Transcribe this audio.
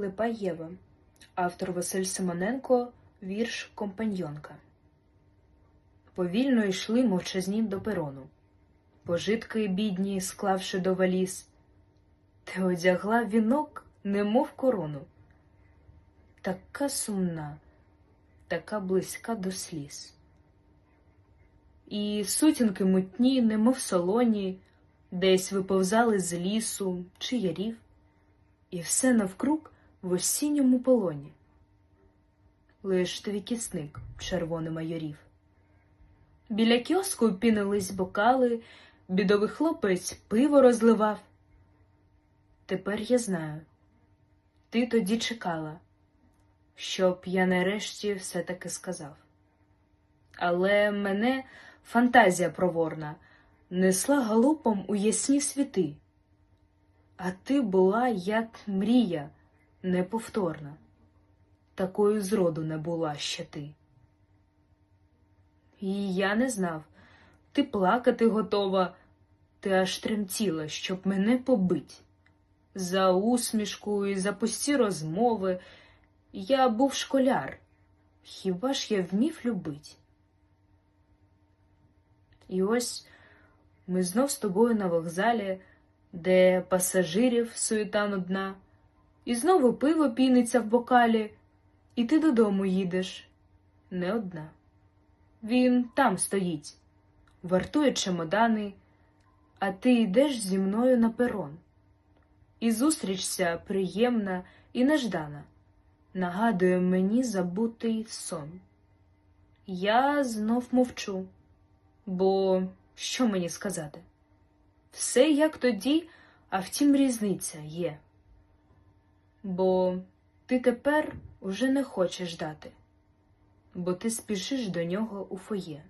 Липа Єва. Автор Василь Симоненко. Вірш Компаньонка. Повільно йшли мовчазні до перону. Пожитки бідні, склавши до валіз, ти одягла вінок, немов корону. Така сумна, така близька до сліз. І сутінки мутні, немов солоні, десь виповзали з лісу чи ярів, і все навкруг в осінньому полоні. Лиш твій кісник червоний майорів. Біля кіоску пінились бокали, бідовий хлопець пиво розливав. Тепер я знаю, ти тоді чекала, щоб я нарешті все таки сказав. Але мене фантазія проворна несла галопом у ясні світи, а ти була, як мрія, неповторна, такою зроду не була ще ти. І я не знав, ти плакати готова, ти аж тремтіла, щоб мене побить. За усмішку і за пусті розмови я був школяр, хіба ж я вмів любить? І ось ми знов з тобою на вокзалі, де пасажирів суєта нудна, і знову пиво піниться в бокалі, і ти додому їдеш не одна. Він там стоїть, вартує чемодани, а ти йдеш зі мною на перон. І зустрічся приємна і неждана, нагадує мені забутий сон. Я знов мовчу, бо що мені сказати? Все як тоді, а втім різниця є. Бо ти тепер уже не хочеш дати, бо ти спішиш до нього у фоє.